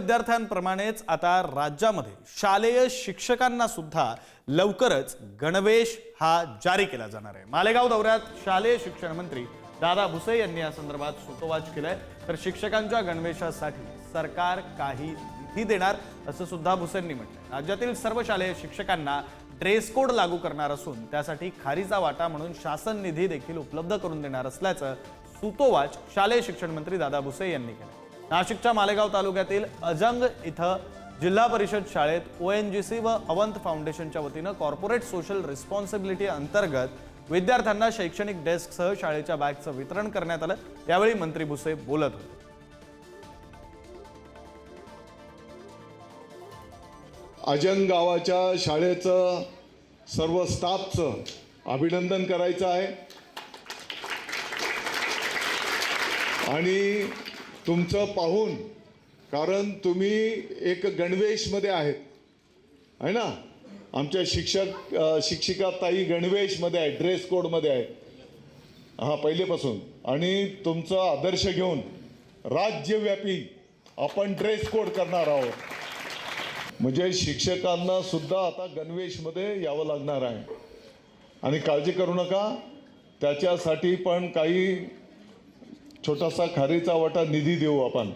विद्यार्थ्यांप्रमाणेच आता राज्यामध्ये शालेय शिक्षकांना सुद्धा लवकरच गणवेश हा जारी केला जाणार आहे. मालेगाव दौऱ्यात शालेय शिक्षण मंत्री दादा भुसे यांनी या संदर्भात सुतोवाच केलंय. तर शिक्षकांच्या गणवेशासाठी सरकार काही निधी देणार असं सुद्धा भुसेंनी म्हटलंय. राज्यातील सर्व शालेय शिक्षकांना ड्रेस कोड लागू करणार असून त्यासाठी खारीचा वाटा म्हणून शासन निधी देखील उपलब्ध करून देणार असल्याचं सुतोवाच शालेय शिक्षण मंत्री दादा भुसे यांनी केलं नाशिकच्या मालेगाव तालुक्यातील अजंग इथं जिल्हा परिषद शाळेत ओ एन जी सी व अवंत फाउंडेशनच्या वतीनं कॉर्पोरेट सोशल रिस्पॉन्सिबिलिटी अंतर्गत विद्यार्थ्यांना शैक्षणिक डेस्कसह शाळेच्या बॅगचं वितरण करण्यात आलं. त्यावेळी मंत्री भुसे बोलत होते. अजंग गावाच्या शाळेचं सर्व स्टाफचं अभिनंदन करायचं आहे. आणि तुमचं पाहून कारण तुम्ही एक गणवेशमध्ये आहेत. आहे ना? आमच्या शिक्षक शिक्षिका ताई गणवेशमध्ये आहे ड्रेस कोडमध्ये आहे. हां पहिलेपासून. आणि तुमचा आदर्श घेऊन राज्यव्यापी आपण ड्रेस कोड करणार आहोत. म्हणजे शिक्षकांना सुद्धा आता गणवेशमध्ये यावं लागणार आहे. आणि काळजी करू नका. त्याच्यासाठी पण काही छोटासा खारीचा वाटा निधी देऊ आपण.